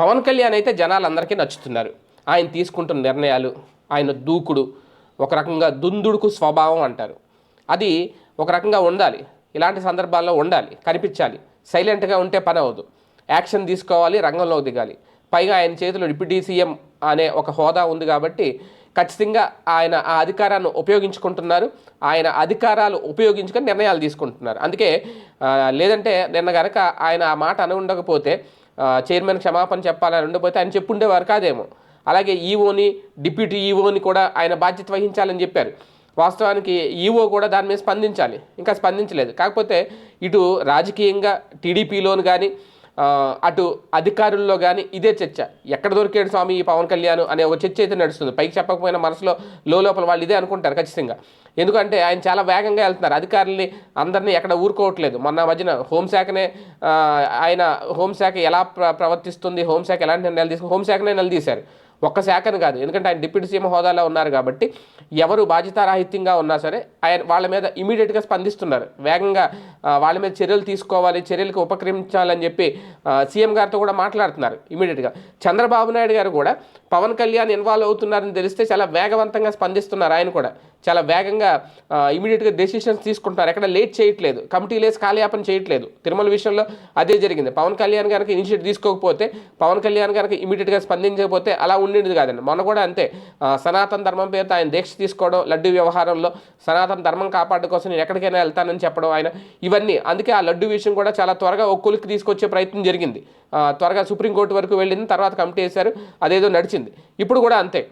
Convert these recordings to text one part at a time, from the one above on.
పవన్ కళ్యాణ్ అయితే జనాలందరికీ నచ్చుతున్నారు. ఆయన తీసుకుంటున్న నిర్ణయాలు ఆయన దూకుడు ఒక రకంగా దుందుడుకు స్వభావం అంటారు. అది ఒక రకంగా ఉండాలి. ఇలాంటి సందర్భాల్లో ఉండాలి కనిపించాలి. సైలెంట్గా ఉంటే పని అవ్వదు. యాక్షన్ తీసుకోవాలి రంగంలోకి దిగాలి. పైగా ఆయన చేతిలో డిప్యూటీ సీఎం అనే ఒక హోదా ఉంది కాబట్టి ఖచ్చితంగా ఆయన ఆ అధికారాన్ని ఉపయోగించుకుంటున్నారు. ఆయన అధికారాలు ఉపయోగించుకొని నిర్ణయాలు తీసుకుంటున్నారు. అందుకే లేదంటే నిన్న గనక ఆయన ఆ మాట అని ఉండకపోతే చైర్మన్ క్షమాపణ చెప్పాలని ఉండకపోతే ఆయన చెప్పుండేవారు కాదేమో. అలాగే ఈఓని డిప్యూటీ ఈఓని కూడా ఆయన బాధ్యత వహించాలని చెప్పారు. వాస్తవానికి ఈఓ కూడా దాని మీద స్పందించాలి. ఇంకా స్పందించలేదు. కాకపోతే ఇటు రాజకీయంగా టీడీపీలోను కానీ అటు అధికారుల్లో కానీ ఇదే చర్చ. ఎక్కడ దొరికాడు స్వామి ఈ పవన్ కళ్యాణ్ అనే ఒక చర్చ అయితే నడుస్తుంది. పైకి చెప్పకపోయినా మనసులో లోపల వాళ్ళు ఇదే అనుకుంటారు ఖచ్చితంగా. ఎందుకంటే ఆయన చాలా వేగంగా వెళ్తున్నారు. అధికారుల్ని అందరినీ ఎక్కడ ఊరుకోవట్లేదు. మొన్న మధ్యన హోంశాఖనే ఆయన హోంశాఖ ఎలా ప్ర ప్రవర్తిస్తుంది హోంశాఖ ఎలాంటి నిర్ణయాలు తీసుకుని హోంశాఖనే నిలదీశారు. ఒక్క శాఖను కాదు. ఎందుకంటే ఆయన డిప్యూటీ సీఎం హోదాలో ఉన్నారు కాబట్టి ఎవరు బాధ్యతారాహిత్యంగా ఉన్నా సరే ఆయన వాళ్ళ మీద ఇమీడియట్గా స్పందిస్తున్నారు. వేగంగా వాళ్ళ మీద చర్యలు తీసుకోవాలి చర్యలకు ఉపక్రమించాలని చెప్పి సీఎం గారితో కూడా మాట్లాడుతున్నారు ఇమీడియట్గా చంద్రబాబు నాయుడు గారు కూడా పవన్ కళ్యాణ్ ఇన్వాల్వ్ అవుతున్నారని తెలిస్తే చాలా వేగవంతంగా స్పందిస్తున్నారు ఆయన కూడా. చాలా వేగంగా ఇమీడియట్గా డెసిషన్స్ తీసుకుంటున్నారు. ఎక్కడ లేట్ చేయట్లేదు. కమిటీ లేసి కాలయాపన చేయట్లేదు. తిరుమల విషయంలో అదే జరిగింది. పవన్ కళ్యాణ్ గారికి ఇనిషియేటివ్ తీసుకోకపోతే పవన్ కళ్యాణ్ గారికి ఇమీడియట్గా స్పందించకపోతే అలా ఉండేది కాదండి. మొన్న కూడా అంతే. సనాతన ధర్మం పేరుతో ఆయన దీక్ష తీసుకోవడం లడ్డు వ్యవహారంలో సనాతన ధర్మం కాపాడుకోసం నేను ఎక్కడికైనా వెళ్తానని చెప్పడం ఆయన ఇవన్నీ. అందుకే ఆ లడ్డు విషయం కూడా చాలా త్వరగా ఒక్కొలికి తీసుకొచ్చే ప్రయత్నం జరిగింది. త్వరగా సుప్రీంకోర్టు వరకు వెళ్ళింది తర్వాత కమిటీ వేశారు అదేదో నడిచింది. ఇప్పుడు కూడా అంతే.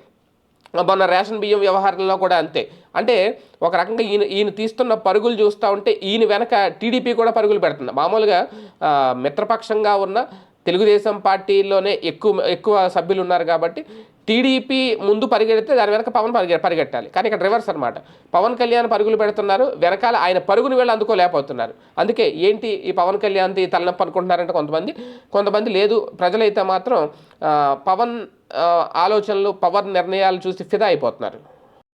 మొన్న రేషన్ బియ్యం వ్యవహారంలో కూడా అంతే. అంటే ఒక రకంగా ఈయన ఈయన తీస్తున్న పరుగులు చూస్తూ ఉంటే ఈయన వెనక టీడీపీ కూడా పరుగులు పెడుతుంది. మామూలుగా మిత్రపక్షంగా ఉన్న తెలుగుదేశం పార్టీలోనే ఎక్కువ ఎక్కువ సభ్యులు ఉన్నారు కాబట్టి టీడీపీ ముందు పరిగెడితే దాని వెనక పవన్ పరిగె పరిగెట్టాలి. కానీ ఇక్కడ రివర్స్ అనమాట పవన్ కళ్యాణ్ పరుగులు పెడుతున్నారు వెనకాల ఆయన పరుగును వీళ్ళు అందుకోలేకపోతున్నారు. అందుకే ఏంటి ఈ పవన్ కళ్యాణ్ది తలనొప్పి అనుకుంటున్నారంటే కొంతమంది కొంతమంది లేదు. ప్రజలైతే మాత్రం పవన్ ఆలోచనలు పవన్ నిర్ణయాలు చూసి ఫిదా అయిపోతున్నారు.